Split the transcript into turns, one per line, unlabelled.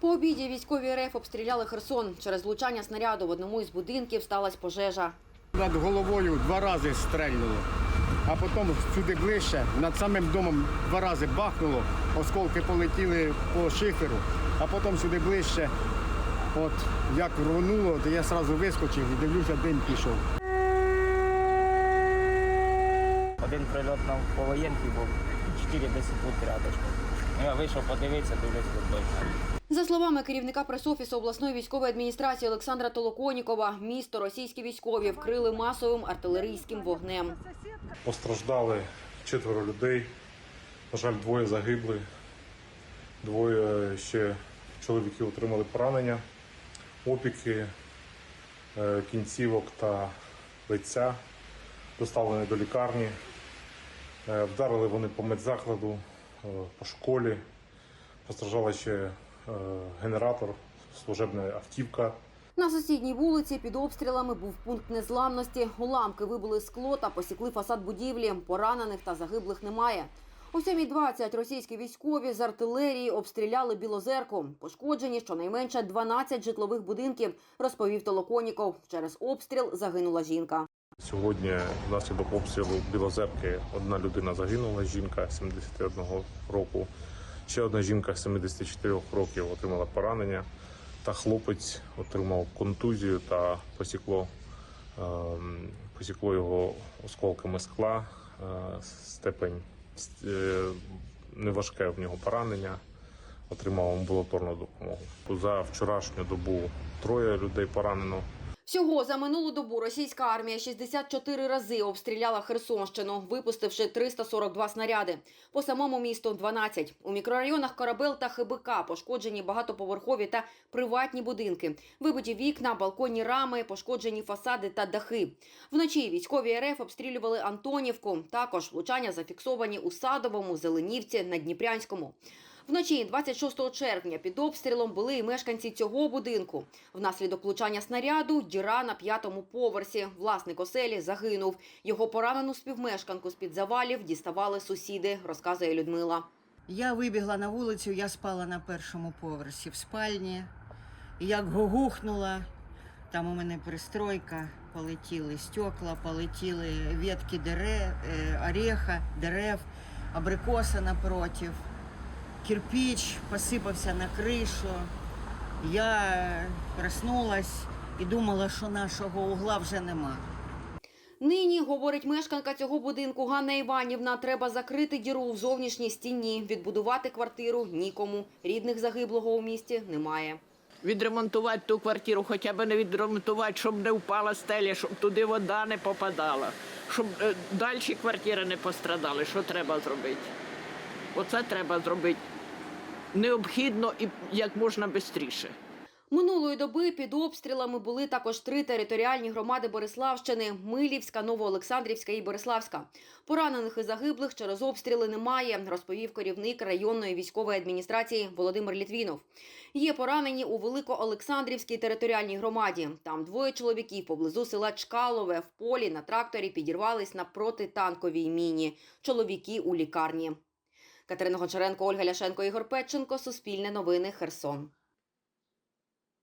По обіді військові РФ обстріляли Херсон. Через влучання снаряду в одному із будинків сталася пожежа.
Над головою два рази стрельнуло, а потім сюди ближче, над самим домом два рази бахнуло, осколки полетіли по шиферу, а потім сюди ближче. От як рвонуло, то я одразу вискочив і дивлюся, дим пішов.
Один прильот нам по воєнці був 4-10 фут рядочком. Я вийшов подивитися, дивлюсь тут точно.
За словами керівника пресофісу обласної військової адміністрації Олександра Толоконікова, місто російські військові вкрили масовим артилерійським вогнем.
Постраждали четверо людей. На жаль, двоє загибли. Двоє ще чоловіків отримали поранення, опіки е, кінцівок та лиця, доставлені до лікарні. Е, Вдарили вони по медзакладу, е, по школі. Постраждала ще е, генератор, служебна автівка.
На сусідній вулиці під обстрілами був пункт незламності. Уламки вибили скло та посікли фасад будівлі. Поранених та загиблих немає. О 7.20 російські військові з артилерії обстріляли Білозерку. Пошкоджені щонайменше 12 житлових будинків, розповів Толоконіков. Через обстріл загинула жінка.
Сьогодні внаслідок обстрілу Білозерки одна людина загинула, жінка 71 року. Ще одна жінка 74 років отримала поранення, та хлопець отримав контузію та посікло, ем, посікло його осколками скла. Е, Степень е, неважке в нього поранення. Отримав амбулаторну допомогу. За вчорашню добу троє людей поранено.
Всього за минулу добу російська армія 64 рази обстріляла Херсонщину, випустивши 342 снаряди. По самому місту 12. У мікрорайонах Корабел та ХБК пошкоджені багатоповерхові та приватні будинки, вибиті вікна, балконні рами, пошкоджені фасади та дахи. Вночі військові РФ обстрілювали Антонівку. Також влучання зафіксовані у Садовому, Зеленівці, на Дніпрянському. Вночі 26 червня під обстрілом були і мешканці цього будинку. Внаслідок влучання снаряду діра на п'ятому поверсі. Власник оселі загинув. Його поранену співмешканку з-під завалів діставали сусіди, розказує Людмила.
Я вибігла на вулицю, я спала на першому поверсі в спальні. Як гогухнула, там у мене пристройка, полетіли стекла, полетіли ветки дерев, е, ореха, дерев, абрикоса напротив, кирпич посипався на кришу. Я проснулась і думала, що нашого угла вже нема.
Нині, говорить мешканка цього будинку Ганна Іванівна, треба закрити діру в зовнішній стіні, відбудувати квартиру нікому. Рідних загиблого у місті немає.
Відремонтувати ту квартиру, хоча б не відремонтувати, щоб не впала стеля, щоб туди вода не попадала, щоб е, далі квартири не пострадали. Що треба зробити? Оце треба зробити необхідно і як можна швидше.
Минулої доби під обстрілами були також три територіальні громади Бориславщини: Милівська, Новоолександрівська і Бориславська. Поранених і загиблих через обстріли немає, розповів керівник районної військової адміністрації Володимир Літвінов. Є поранені у Великоолександрівській територіальній громаді. Там двоє чоловіків поблизу села Чкалове в полі на тракторі підірвались на протитанковій міні. Чоловіки у лікарні. Катерина Гончаренко, Ольга Ляшенко, Ігор Петченко. Суспільне новини. Херсон.